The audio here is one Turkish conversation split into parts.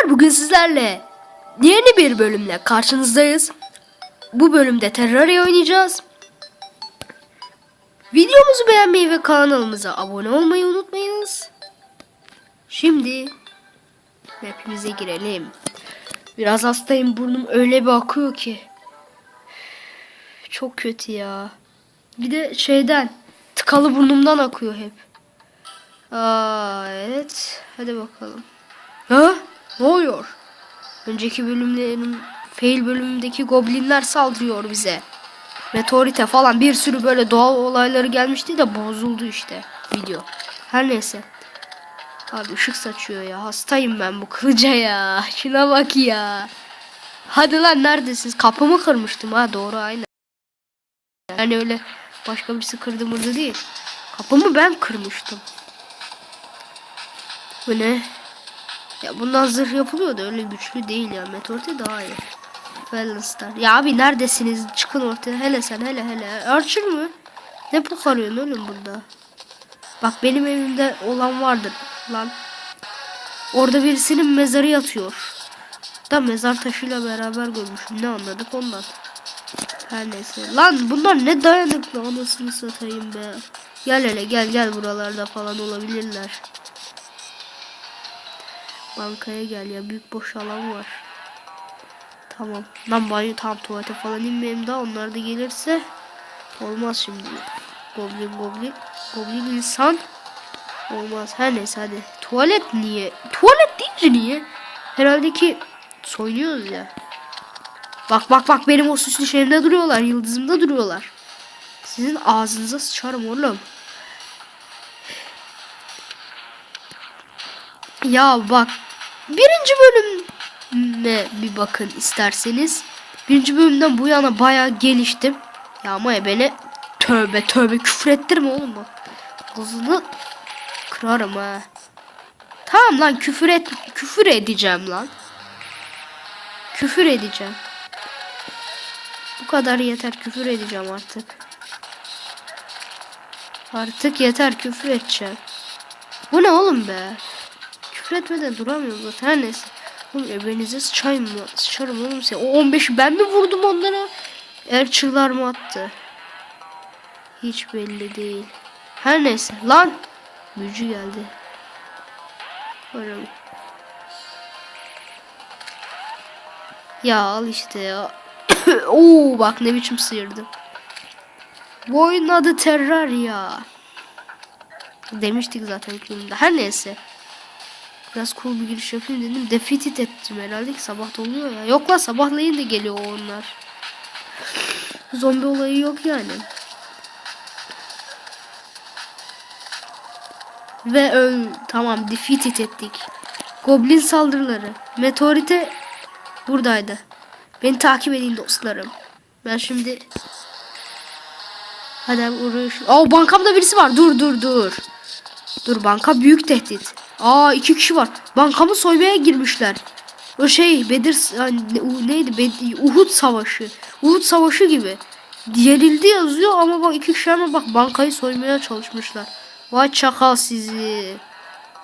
Merhabalar bugün sizlerle yeni bir bölümle karşınızdayız. Bu bölümde Terraria oynayacağız. Videomuzu beğenmeyi ve kanalımıza abone olmayı unutmayınız. Şimdi mapimize girelim. Biraz hastayım burnum öyle bir akıyor ki. Çok kötü ya. Bir de şeyden tıkalı burnumdan akıyor hep. Aa, evet. Hadi bakalım. Ha? Oluyor? Önceki bölümlerin fail bölümündeki goblinler saldırıyor bize. Meteorite falan bir sürü böyle doğal olayları gelmişti de bozuldu işte video. Her neyse. Abi ışık saçıyor ya. Hastayım ben bu kılıca ya. Şuna bak ya. Hadi lan neredesiniz? Kapımı kırmıştım ha doğru aynen. Yani öyle başka birisi kırdı mırdı değil. Kapımı ben kırmıştım. Bu ne? Ya bundan zırh yapılıyor da öyle güçlü değil ya. Meteorite daha iyi. Valenstar. Ya abi neredesiniz? Çıkın ortaya. Hele sen hele hele. Archer mı? Ne pukarıyorsun oğlum burada? Bak benim evimde olan vardır lan. Orada birisinin mezarı yatıyor. Da mezar taşıyla beraber görmüşüm. Ne anladık ondan. Her neyse. Lan bunlar ne dayanıklı anasını satayım be. Gel hele gel gel buralarda falan olabilirler. Bankaya gel ya büyük boş alan var. Tamam. Lan banyo tam tuvalete falan inmeyeyim daha onlar da gelirse olmaz şimdi. Goblin goblin goblin insan olmaz. Her neyse hadi. Tuvalet niye? Tuvalet deyince niye? Herhalde ki soyunuyoruz ya. Bak bak bak benim o süslü şeyimde duruyorlar. Yıldızımda duruyorlar. Sizin ağzınıza sıçarım oğlum. Ya bak birinci bölüme bir bakın isterseniz. Birinci bölümden bu yana bayağı geliştim. Ya ama beni tövbe tövbe küfür ettirme oğlum bak. Ağzını kırarım ha. Tamam lan küfür et küfür edeceğim lan. Küfür edeceğim. Bu kadar yeter küfür edeceğim artık. Artık yeter küfür edeceğim. Bu ne oğlum be? Küfür etmeden duramıyorum zaten. Her neyse. Oğlum ebenize sıçayım mı? Sıçarım oğlum sen. O 15'i ben mi vurdum onlara? Erçılar mı attı? Hiç belli değil. Her neyse. Lan! Büyücü geldi. Oğlum. Ya al işte ya. Oo bak ne biçim sıyırdım. Bu oyunun adı Terraria. Demiştik zaten bölümde. Her neyse. Biraz cool bir giriş yapayım dedim. Defeated ettim herhalde ki sabah da oluyor ya. Yok lan sabahlayın da geliyor onlar. Zombi olayı yok yani. Ve öl tamam defeated ettik. Goblin saldırıları. Meteorite buradaydı. Beni takip edin dostlarım. Ben şimdi Hadi uğraş. Aa bankamda birisi var. Dur dur dur. Dur banka büyük tehdit. Aa iki kişi var. Bankamı soymaya girmişler. O şey Bedir yani neydi? Bed Uhud savaşı. Uhud savaşı gibi. Yenildi yazıyor ama bak iki kişi ama bak bankayı soymaya çalışmışlar. Vay çakal sizi.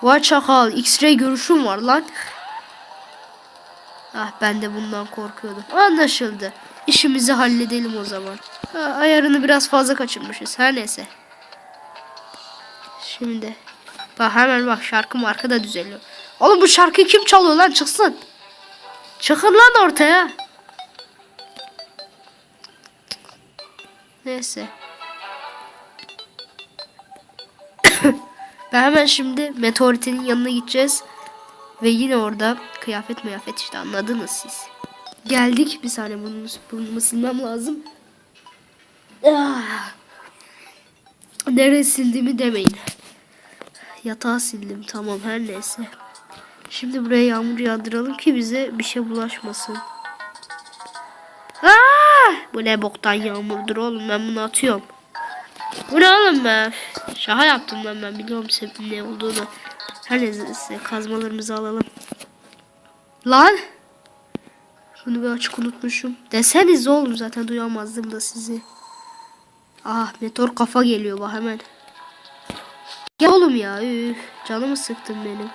Vay çakal. X-ray görüşüm var lan. Ah ben de bundan korkuyordum. Anlaşıldı. İşimizi halledelim o zaman. Ha, ayarını biraz fazla kaçırmışız. Her neyse. Şimdi. Bak hemen bak şarkı marka da düzeliyor. Oğlum bu şarkıyı kim çalıyor lan çıksın. Çıkın lan ortaya. Neyse. ben hemen şimdi meteoritenin yanına gideceğiz. Ve yine orada kıyafet mıyafet işte anladınız siz. Geldik. Bir saniye bunu, bunu silmem lazım. Ah. Nereye sildiğimi demeyin. Yatağı sildim. Tamam her neyse. Şimdi buraya yağmur yağdıralım ki bize bir şey bulaşmasın. Aa! Bu ne boktan yağmurdur oğlum ben bunu atıyorum. Bu ne oğlum be? Şaka yaptım lan ben biliyorum sebebin ne olduğunu. Her neyse kazmalarımızı alalım. Lan! Bunu bir açık unutmuşum. Deseniz oğlum zaten duyamazdım da sizi. Ah meteor kafa geliyor bak hemen. Gel oğlum ya üf. Canımı sıktın benim.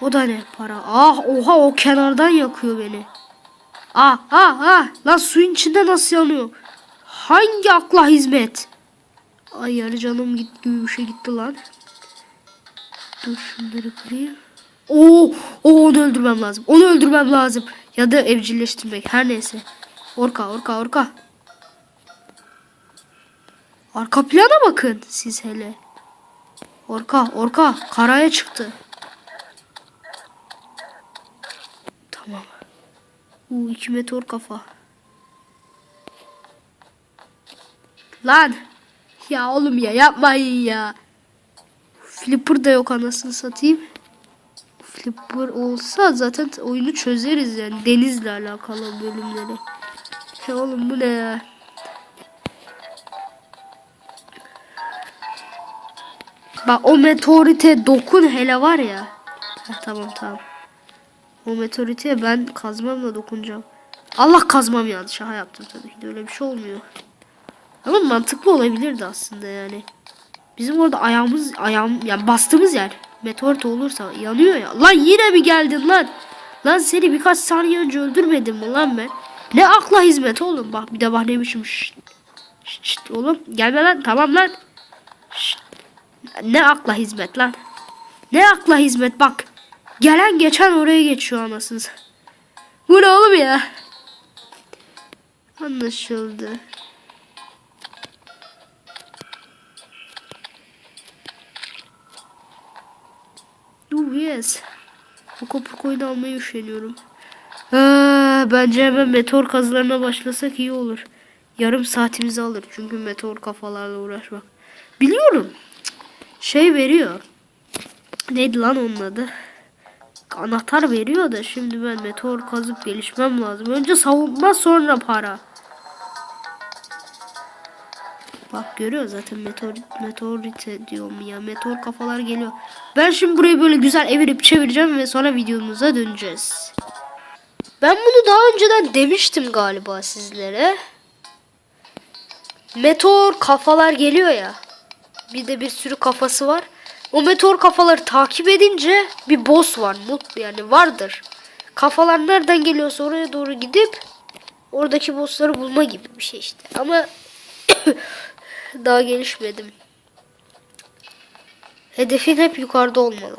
O da ne para? Ah oha o kenardan yakıyor beni. Ah ah ah lan suyun içinde nasıl yanıyor? Hangi akla hizmet? Ay yarı canım bir şey gitti lan. Dur şunları kırayım. Oo, oo onu öldürmem lazım. Onu öldürmem lazım. Ya da evcilleştirmek her neyse. Orka orka orka. Arka plana bakın siz hele. Orka orka karaya çıktı. Tamam. Uuu iki meteor kafa. Lan. Ya oğlum ya yapmayın ya. Flipper da yok anasını satayım. Flipper olsa zaten oyunu çözeriz yani. Denizle alakalı bölümleri. Ya oğlum bu ne ya? Bak o meteorite dokun hele var ya. Heh, tamam tamam. O meteorite ben kazmamla dokunacağım. Allah kazmam yandı. Şaka yaptım tabii ki de öyle bir şey olmuyor. Ama mantıklı olabilirdi aslında yani. Bizim orada ayağımız ayağım yani bastığımız yer meteorite olursa yanıyor ya. Lan yine mi geldin lan? Lan seni birkaç saniye önce öldürmedim mi lan ben? Ne akla hizmet oğlum bak bir de bak ne. Şşt, şşt, oğlum gelme lan tamam lan. Şşt. Ne akla hizmet lan? Ne akla hizmet bak. Gelen geçen oraya geçiyor anasını. satayım. Bu ne oğlum ya? Anlaşıldı. Oh yes. Poco Poco'yu almaya üşeniyorum. Ee, bence hemen meteor kazılarına başlasak iyi olur. Yarım saatimizi alır. Çünkü meteor kafalarla uğraşmak. Biliyorum. Şey veriyor. Neydi lan onun adı? Anahtar veriyor da şimdi ben meteor kazıp gelişmem lazım. Önce savunma sonra para. Bak görüyor zaten meteor, meteorite diyorum ya. Meteor kafalar geliyor. Ben şimdi burayı böyle güzel evirip çevireceğim ve sonra videomuza döneceğiz. Ben bunu daha önceden demiştim galiba sizlere. Meteor kafalar geliyor ya. Bir de bir sürü kafası var. O meteor kafaları takip edince bir boss var. Mutlu yani vardır. Kafalar nereden geliyorsa oraya doğru gidip oradaki bossları bulma gibi bir şey işte. Ama daha gelişmedim. Hedefin hep yukarıda olmalı.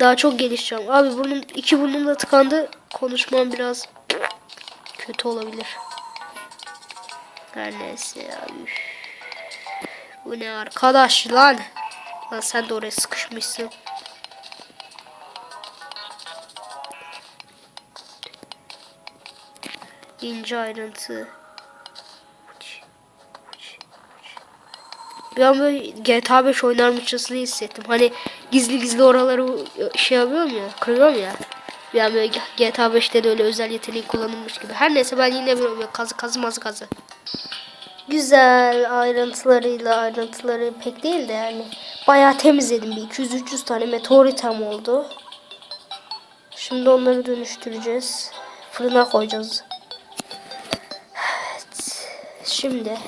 Daha çok gelişeceğim. Abi burnum iki burnum da tıkandı. Konuşmam biraz kötü olabilir. Her neyse ya. Üf. Bu ne arkadaş lan? Lan sen de oraya sıkışmışsın. İnce ayrıntı. Bir an böyle GTA 5 oynarmışçasını hissettim. Hani gizli gizli oraları şey yapıyorum ya, kırıyorum ya. Bir an böyle GTA 5'te de öyle özel yeteneği kullanılmış gibi. Her neyse ben yine böyle kazı kazı mazı kazı. Güzel ayrıntılarıyla ayrıntıları pek değil de yani. Bayağı temizledim bir 200-300 tane meteoritem oldu. Şimdi onları dönüştüreceğiz. Fırına koyacağız. Evet. Şimdi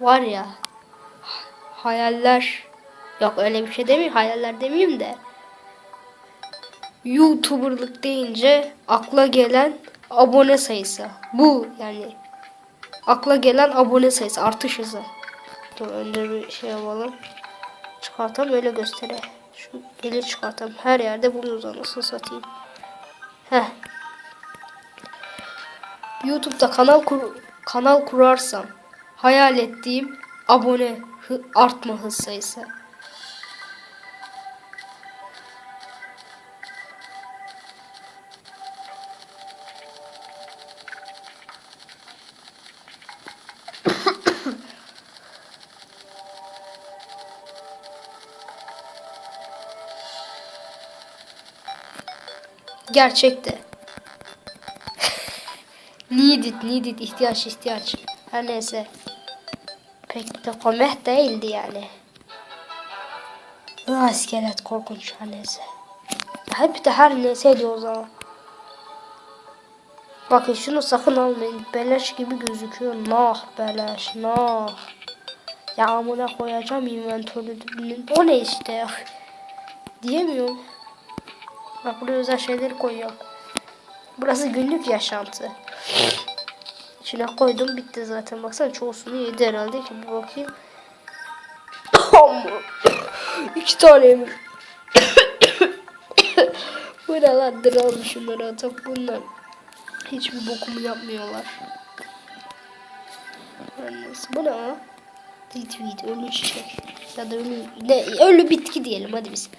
var ya hayaller yok öyle bir şey demeyeyim hayaller demeyeyim de YouTuber'lık deyince akla gelen abone sayısı. Bu yani akla gelen abone sayısı artış hızı. Dur önce bir şey yapalım. Çıkartalım öyle göstere. Şu gelir çıkartalım. Her yerde buluyoruz anasını satayım. Heh. YouTube'da kanal kur kanal kurarsam hayal ettiğim abone hı artma hız sayısı. Gerçekte. Needed, needed, ihtiyaç, ihtiyaç. Her neyse. Pek de komik değildi yani. Ah, iskelet korkunç her neyse. Hep de her neyse diyor o zaman. Bakın şunu sakın almayın. Beleş gibi gözüküyor. Nah beleş nah. Ya amına koyacağım inventörü. O ne işte ya. Diyemiyorum. Bak buraya özel şeyleri koyuyorum. Burası günlük yaşantı. İçine koydum bitti zaten. Baksana çoğusunu yedi herhalde ki bir bakayım. İki taneymiş. Bu ne lan drone şunları atıp bunlar. Hiçbir bokumu yapmıyorlar. Neyse bu ne ha? Retweet, ölü çiçek. Ya da ölü, ne, ölü bitki diyelim hadi biz.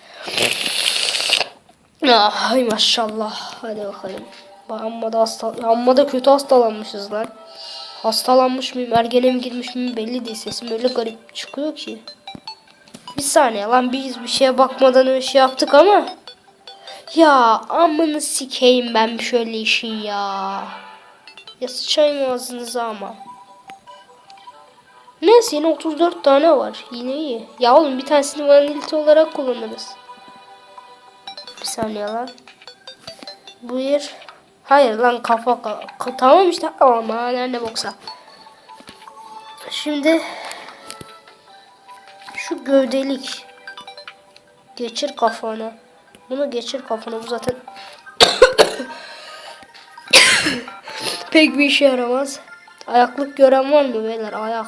Ah, ay maşallah. Hadi bakalım. Bak, Amma da, hasta, amma da kötü hastalanmışız lan. Hastalanmış mıyım, ergene mi girmiş miyim belli değil. Sesim öyle garip çıkıyor ki. Bir saniye lan biz bir şeye bakmadan öyle şey yaptık ama. Ya amını sikeyim ben şöyle işin ya. Ya sıçayım ağzınıza ama. Neyse yine 34 tane var. Yine iyi. Ya oğlum bir tanesini vanilite olarak kullanırız. Saniye lan. Buyur. Hayır lan kafa ka- tamam işte ama nerede boksa. Şimdi şu gövdelik geçir kafana. Bunu geçir kafana bu zaten pek bir işe yaramaz. Ayaklık gören var mı beyler? Ayak.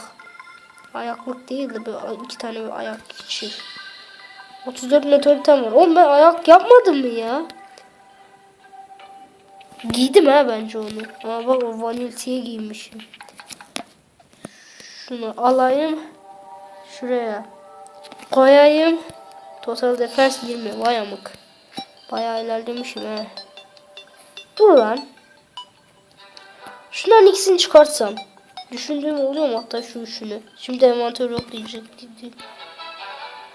Ayaklık değil de böyle iki tane bir ayak çift. 34 meteoritem var. Oğlum ben ayak yapmadım mı ya? Giydim ha bence onu. Ama bak o vaniltiye giymişim. Şunu alayım. Şuraya koyayım. Total defense 20. Vay amık. Bayağı ilerlemişim he. Dur lan. Şundan ikisini çıkartsam. Düşündüğüm oluyor mu hatta şu üçünü. Şimdi envanter yok diyecek.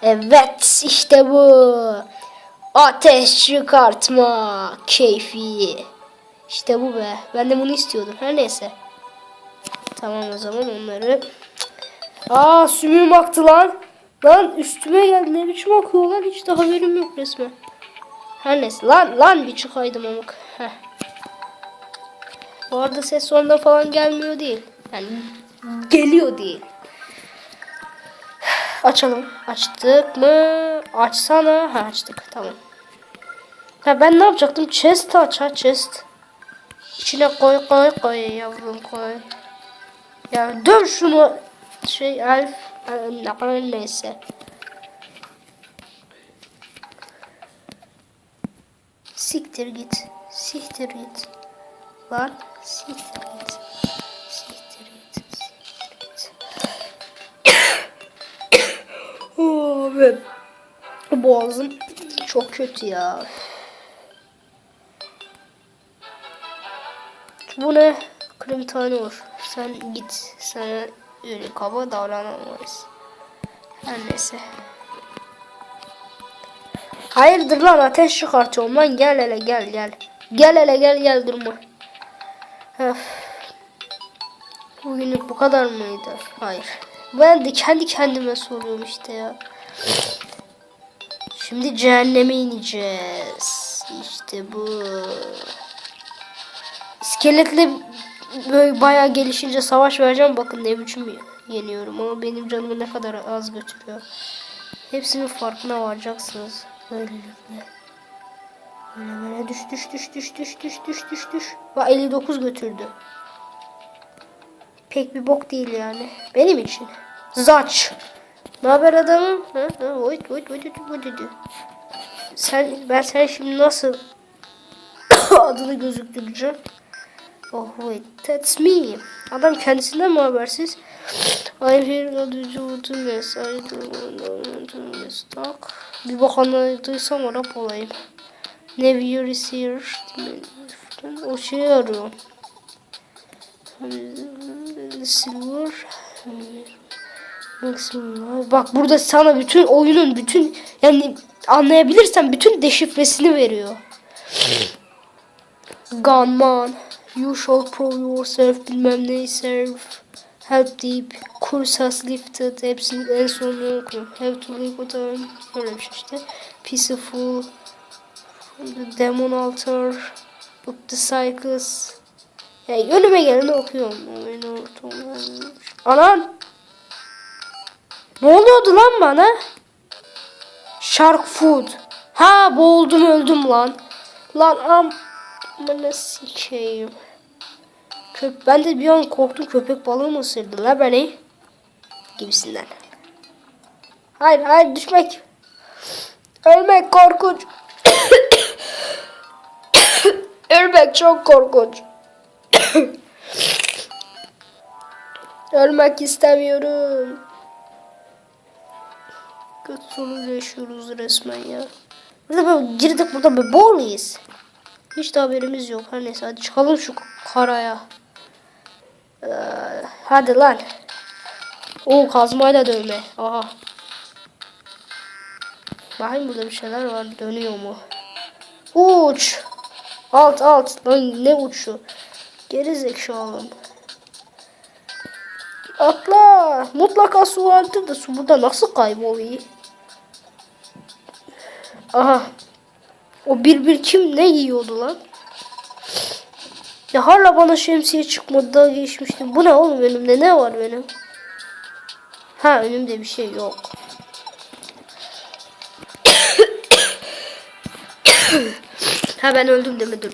Evet işte bu. Ateş çıkartma keyfi. İşte bu be. Ben de bunu istiyordum. Her neyse. Tamam o zaman onları. Aa sümüğüm aktı lan. Lan üstüme geldi. Ne biçim akıyor lan? Hiç de haberim yok resmen. Her neyse. Lan lan bir çıkaydım amık. Heh. Bu arada ses sonunda falan gelmiyor değil. Yani geliyor değil. Açalım. Açtık mı? Açsana. Ha açtık. Tamam. Ha ben ne yapacaktım? Chest aç ha chest. İçine koy koy koy yavrum koy. Ya döv şunu şey elf neyse. Siktir git. Siktir git. Lan siktir git. Boğazım çok kötü ya. Bu ne? Krem tane olur. Sen git. Sana öyle kaba davranamayız. Her neyse. Hayırdır lan ateş çıkartıyorum lan gel hele gel gel. Gel hele gel gel durma. Öf. Bugünlük bu kadar mıydı? Hayır. Ben de kendi kendime soruyorum işte ya. Şimdi cehenneme ineceğiz. İşte bu. İskeletle böyle bayağı gelişince savaş vereceğim. Bakın ne biçim yeniyorum ama benim canımı ne kadar az götürüyor. Hepsinin farkına varacaksınız. Böylelikle. Böyle böyle düş düş düş düş düş düş düş düş düş. Bak 59 götürdü. Pek bir bok değil yani. Benim için. Zaç. Ne haber adamım? Ha, ha, oy, oy, oy, oy, oy, oy. Sen, ben sen şimdi nasıl adını gözüktüreceğim? Oh wait, that's me. Adam kendisinden mi habersiz? I'm here to do this. I don't do this. Tak. Bir bak anladıysam Arap olayım. Never is. O şeyi arıyor. Silver. Maximum. Bak burada sana bütün oyunun bütün yani anlayabilirsen bütün deşifresini veriyor. Gunman. You shall prove yourself bilmem ne. Help deep. Curse has lifted. Hepsinin en sonunu okuyorum. Have to live with her. Öyle bir şey işte. Peaceful. The demon altar. Up the cycles. Yani önüme geleni okuyorum. Anan. Ne oluyordu lan bana? Shark food. Ha boğuldum öldüm lan. Lan am amına sikeyim. Köp ben de bir an korktum köpek balığı mı ısırdı la beni? Gibisinden. Hayır hayır düşmek. Ölmek korkunç. Ölmek çok korkunç. Ölmek istemiyorum. Kötü sonuç yaşıyoruz resmen ya. Burada böyle girdik burada böyle boğuluyuz. Hiç de haberimiz yok. Her neyse hadi çıkalım şu karaya. Ee, hadi lan. O kazmayla dövme. Aha. Bakayım burada bir şeyler var. Dönüyor mu? Uç. Alt alt. Lan ne uçu? Geri zekalım. Atla. Mutlaka su vardır da su burada nasıl kayboluyor? Aha. O bir bir kim ne yiyordu lan? Ya hala bana şemsiye çıkmadı daha geçmiştim. Bu ne oğlum önümde ne var benim? Ha önümde bir şey yok. ha ben öldüm demedim.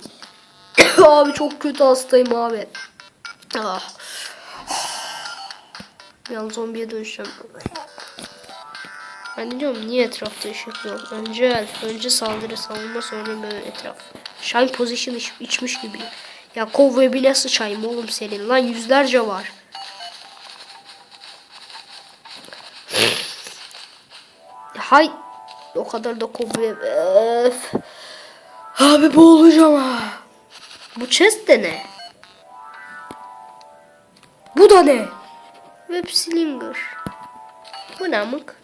abi çok kötü hastayım abi. Ah. Yalnız zombiye dönüşeceğim. Ben diyorum niye etrafta ışık yok? Önce önce saldırı savunma sonra böyle etraf. Shine position iç, içmiş gibi. Ya kovboy nasıl sıçayım oğlum senin lan yüzlerce var. Hay o kadar da kovboy. Öf. Abi boğulacağım ha. Bu chest de ne? Bu da ne? Web slinger. Bu ne amık?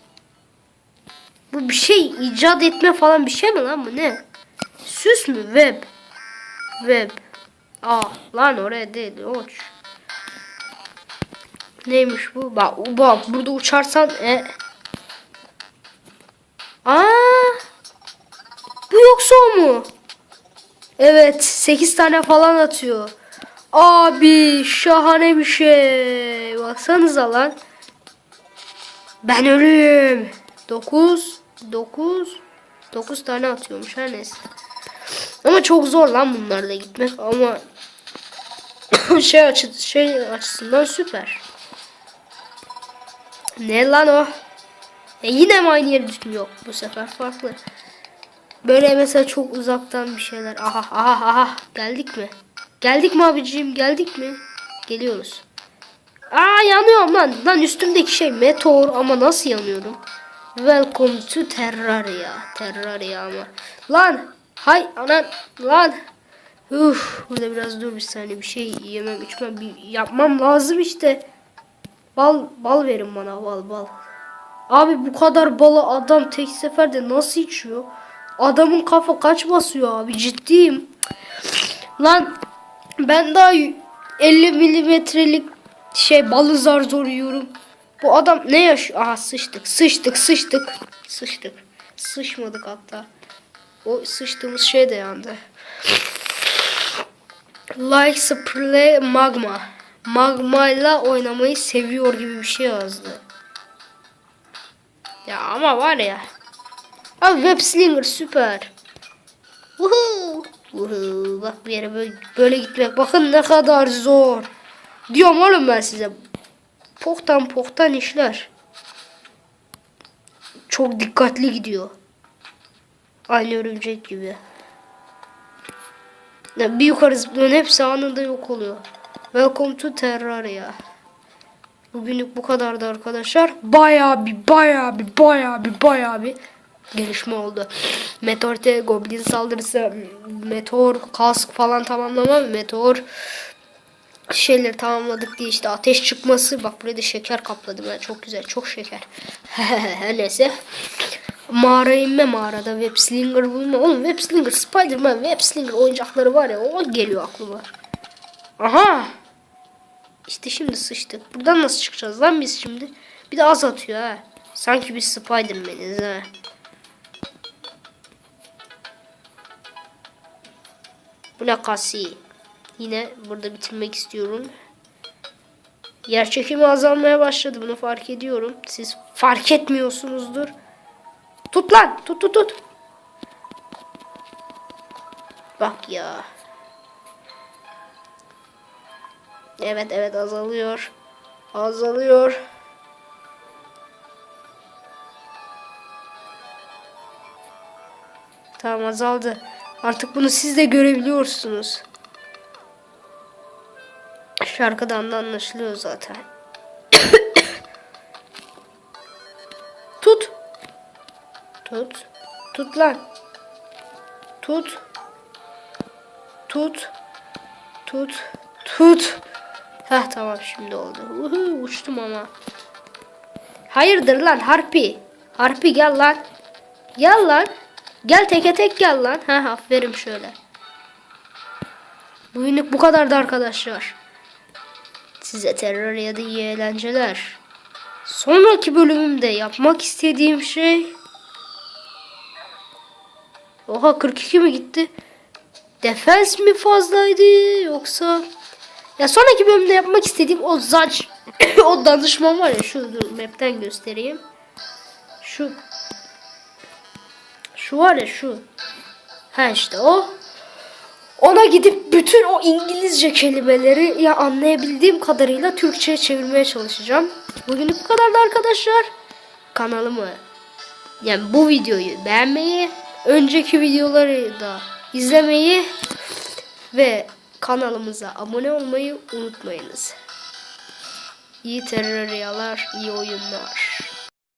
Bu bir şey icat etme falan bir şey mi lan bu ne? Süs mü? Web. Web. Aa lan oraya değil. Uç. Neymiş bu? Bak, bak burada uçarsan e. Aa! Bu yoksa o mu? Evet 8 tane falan atıyor. Abi şahane bir şey. Baksanıza lan. Ben ölüm. 9 9 9 tane atıyormuş her neyse. Ama çok zor lan bunlarla gitmek ama şey açı şey açısından süper. Ne lan o? E yine mi aynı yere düştüm? Yok bu sefer farklı. Böyle mesela çok uzaktan bir şeyler. Aha aha aha geldik mi? Geldik mi abiciğim geldik mi? Geliyoruz. Aa yanıyorum lan. Lan üstümdeki şey meteor ama nasıl yanıyorum? Welcome to Terraria. Terraria ama. Lan hay anan lan. Uf, burada biraz dur bir saniye bir şey yemem içmem bir yapmam lazım işte. Bal bal verin bana bal bal. Abi bu kadar balı adam tek seferde nasıl içiyor? Adamın kafa kaç basıyor abi ciddiyim. Lan ben daha 50 milimetrelik şey balı zar zor yiyorum. Bu adam ne yaşıyor? Aha sıçtık sıçtık sıçtık. Sıçtık. Sıçmadık hatta. O sıçtığımız şey de yandı. Like spray magma. Magmayla oynamayı seviyor gibi bir şey yazdı. Ya ama var ya. Abi web slinger süper. Woohoo. Woohoo. Bak bir yere böyle, böyle gitmek. Bakın ne kadar zor. Diyorum oğlum ben size. Poktan poktan işler. Çok dikkatli gidiyor. Aynı örümcek gibi. Ya bir yukarı zıplıyorsun hepsi anında yok oluyor. Welcome to Terraria. Bugünlük bu kadardı arkadaşlar. Bayağı bir bayağı bir bayağı bir bayağı bir gelişme oldu. Meteorite goblin saldırısı, meteor kask falan tamamlama, meteor şeyleri tamamladık diye işte ateş çıkması. Bak buraya da şeker kapladım ben. Çok güzel, çok şeker. Neyse. Mağara inme mağarada web slinger bulma. Oğlum web slinger, Spiderman, web slinger oyuncakları var ya o geliyor aklıma. Aha. İşte şimdi sıçtık. Buradan nasıl çıkacağız lan biz şimdi? Bir de az atıyor ha. Sanki biz Spiderman'iz ha. Kasi? Yine burada bitirmek istiyorum. Yer çekimi azalmaya başladı. Bunu fark ediyorum. Siz fark etmiyorsunuzdur. Tut lan. Tut tut tut. Bak ya. Evet evet azalıyor. Azalıyor. Tamam azaldı. Artık bunu siz de görebiliyorsunuz. Şarkıdan da anlaşılıyor zaten. Tut. Tut. Tut lan. Tut. Tut. Tut. Tut. Heh tamam şimdi oldu. Uhu, uçtum ama. Hayırdır lan harpi. Harpi gel lan. Gel lan. Gel teke tek gel lan. Ha aferin şöyle. Bugünlük bu kadardı arkadaşlar. Size terör ya da iyi eğlenceler. Sonraki bölümümde yapmak istediğim şey... Oha 42 mi gitti? Defens mi fazlaydı yoksa... Ya sonraki bölümde yapmak istediğim o zaç... o danışman var ya şu dur map'ten göstereyim. Şu... Şu var ya şu. Ha işte o. Ona gidip bütün o İngilizce kelimeleri ya anlayabildiğim kadarıyla Türkçe'ye çevirmeye çalışacağım. Bugünlük bu kadardı arkadaşlar. Kanalımı yani bu videoyu beğenmeyi, önceki videoları da izlemeyi ve kanalımıza abone olmayı unutmayınız. İyi terör rüyalar, iyi oyunlar.